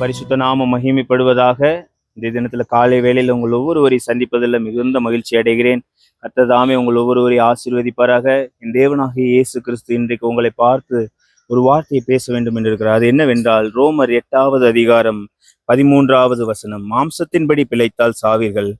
பரிசுத்த நாம மகிமைப்படுவதாக இந்த தினத்துல காலை வேளையில் உங்கள் ஒவ்வொருவரையும் சந்திப்பதில் மிகுந்த மகிழ்ச்சி அடைகிறேன். கர்த்ததாமே உங்கள் ஒவ்வொருவரையும் ஆசீர்வதிப்பாராக. என் தேவனாகிய இயேசு கிறிஸ்து இன்றைக்கு உங்களை பார்த்து ஒரு வார்த்தையை பேச வேண்டும் என்று இருக்கிறார். அது என்னவென்றால் ரோமர் எட்டாவது அதிகாரம் பதிமூன்றாவது வசனம் மாம்சத்தின்படி பிழைத்தால் சாவீர்கள்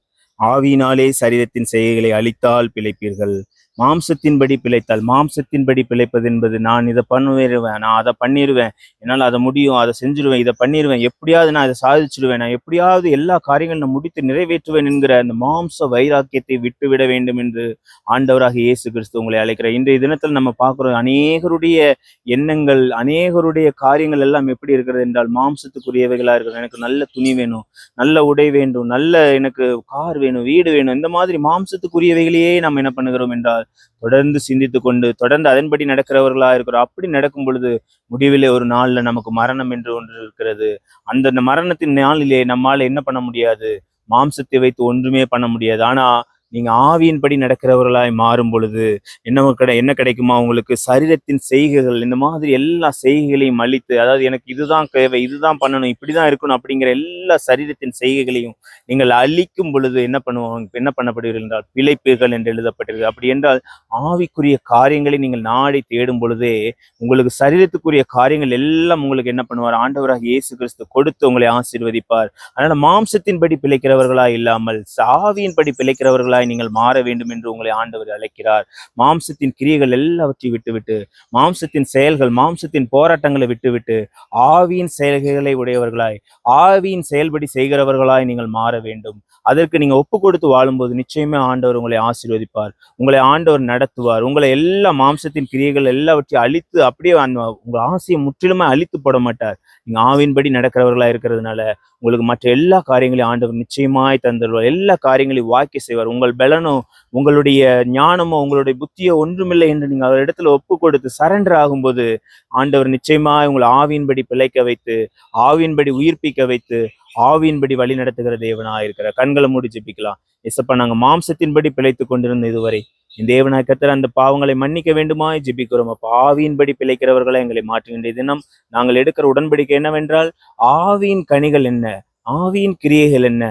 ஆவியினாலே சரீரத்தின் செய்கைகளை அழித்தால் பிழைப்பீர்கள். மாம்சத்தின்படி பிழைத்தால் மாம்சத்தின்படி பிழைப்பது என்பது நான் இதை பண்ணுவேன் நான் அதை பண்ணிடுவேன் என்னால் அதை முடியும் அதை செஞ்சிருவேன் இதை பண்ணிடுவேன் எப்படியாவது நான் இதை சாதிச்சிடுவேன் நான் எப்படியாவது எல்லா காரியங்களும் நான் முடித்து நிறைவேற்றுவேன் என்கிற அந்த மாம்ச வைராக்கியத்தை விட்டுவிட வேண்டும் என்று ஆண்டவராக இயேசு கிறிஸ்து உங்களை அழைக்கிறார். இன்றைய தினத்தில் நம்ம பார்க்குறோம் அநேகருடைய எண்ணங்கள் அநேகருடைய காரியங்கள் எல்லாம் எப்படி இருக்கிறது என்றால் மாம்சத்துக்குரியவைகளாக இருக்கிறது. எனக்கு நல்ல துணி வேணும் நல்ல உடை வேண்டும் நல்ல எனக்கு கார் வேணும் வீடு வேணும் இந்த மாதிரி மாம்சத்துக்குரியவைகளையே நம்ம என்ன பண்ணுகிறோம் என்றால் தொடர்ந்து சிந்தித்து கொண்டு தொடர்ந்து அதன்படி நடக்கிறவர்களா இருக்கிறோம் அப்படி நடக்கும் பொழுது முடிவிலே ஒரு நாள்ல நமக்கு மரணம் என்று ஒன்று இருக்கிறது. அந்த மரணத்தின் நாளிலே நம்மால என்ன பண்ண முடியாது? மாம்சத்தை வைத்து ஒன்றுமே பண்ண முடியாது. ஆனா நீங்க ஆவியின்படி நடக்கிறவர்களாய் மாறும் பொழுது என்ன கிடை என்ன கிடைக்குமா? உங்களுக்கு சரீரத்தின் செய்கைகள் இந்த மாதிரி எல்லா செய்கைகளையும் அழித்து அதாவது எனக்கு இதுதான் தேவை இதுதான் பண்ணணும் இப்படிதான் இருக்கணும் அப்படிங்கிற எல்லா சரீரத்தின் செய்கைகளையும் நீங்கள் அழிக்கும் பொழுது என்ன பண்ணுவாங்க? என்ன பண்ணப்படுவீர்கள் என்றால் பிழைப்பீர்கள் என்று எழுதப்பட்டிருக்கு. அப்படி என்றால் ஆவிக்குரிய காரியங்களை நீங்கள் நாடி தேடும் பொழுதே உங்களுக்கு சரீரத்துக்குரிய காரியங்கள் எல்லாம் உங்களுக்கு என்ன பண்ணுவார்? ஆண்டவராக இயேசு கிறிஸ்து கொடுத்து உங்களை ஆசீர்வதிப்பார். அதனால மாம்சத்தின்படி பிழைக்கிறவர்களா இல்லாமல் ஆவியின்படி பிழைக்கிறவர்களாய் நீங்கள் மாற வேண்டும் என்று உங்களை ஆண்டவர் அழைக்கிறார். மாம்சத்தின் கிரியைகள் எல்லாவற்றையும் விட்டுவிட்டு மாம்சத்தின் செயல்கள் மாம்சத்தின் போராட்டங்களை விட்டுவிட்டு ஆவியின் செயல்களை உடையவர்களாய் ஆவியின் செயல்படி செய்கிறவர்களாய் நீங்கள் மாற வேண்டும். அதற்கு நீங்க ஒப்பு கொடுத்து வாழும்போது நிச்சயமே ஆண்டவர் உங்களை ஆசீர்வதிப்பார் உங்களை ஆண்டவர் நடத்துவார். உங்களை எல்லா மாம்சத்தின் கிரியைகள் எல்லாவற்றையும் அழித்து அப்படியே அந்த உங்க ஆசையை முற்றிலுமே அழித்து போட மாட்டார். நீங்க ஆவின்படி நடக்கிறவர்களா இருக்கிறதுனால உங்களுக்கு மற்ற எல்லா காரியங்களையும் ஆண்டவர் நிச்சயமாய் தந்துடுவார் எல்லா காரியங்களையும் வாக்கி செய்வார். உங்கள் பலனோ உங்களுடைய ஞானமோ உங்களுடைய புத்தியோ ஒன்றுமில்லை என்று நீங்க அவர் இடத்துல ஒப்பு கொடுத்து சரண்டர் ஆகும்போது ஆண்டவர் நிச்சயமாக உங்களை ஆவியின்படி பிழைக்க வைத்து ஆவியின்படி உயிர்ப்பிக்க வைத்து ஆவியின்படி வழி நடத்துகிற தேவனா இருக்கிறார். கண்களை மூடி ஜெபிக்கலாம். இசப்ப நாங்க மாம்சத்தின்படி பிழைத்து கொண்டிருந்த இதுவரை. இந்த தேவனாய் கத்திர அந்த பாவங்களை மன்னிக்க வேண்டுமாய் ஜிபிக்கிறோம். அப்போ ஆவியின்படி பிழைக்கிறவர்களை எங்களை மாற்றுகின்ற தினம் நாங்கள் எடுக்கிற உடன்படிக்கை என்னவென்றால் ஆவியின் கனிகள் என்ன? ஆவியின் கிரியைகள் என்ன?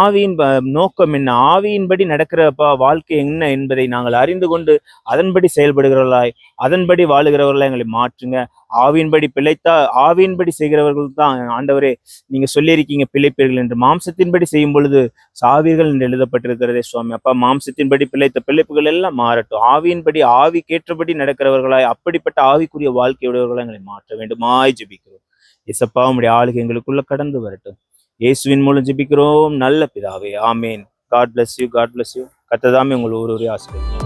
ஆவியின் நோக்கம் என்ன? ஆவியின்படி நடக்கிற வாழ்க்கை என்ன என்பதை நாங்கள் அறிந்து கொண்டு அதன்படி செயல்படுகிறவர்களாய் அதன்படி வாழுகிறவர்களாய் எங்களை மாற்றுங்க. ஆவியின்படி பிழைத்தா ஆவியின்படி செய்கிறவர்கள் தான் ஆண்டவரே நீங்க சொல்லியிருக்கீங்க பிழைப்பீர்கள் என்று. மாம்சத்தின்படி செய்யும் பொழுது சாவீர்கள் என்று எழுதப்பட்டிருக்கிறதே சுவாமி. அப்பா மாம்சத்தின்படி பிழைத்த பிழைப்புகள் எல்லாம் மாறட்டும். ஆவியின்படி ஆவிக்கேற்றபடி நடக்கிறவர்களாய் அப்படிப்பட்ட ஆவிக்குரிய வாழ்க்கையுடையவர்களாய் எங்களை மாற்ற வேண்டுமாய் ஜபிக்கிறோம். இசப்பா உம்முடைய ஆளுகை எங்களுக்குள்ள கடந்து வரட்டும். இயேசுவின் மூலம் ஜெபிக்கிறோம். நல்ல பிதாவே amen. God bless you God bless you கத்ததாமே உங்கள் ஒரு ஆசிரியர்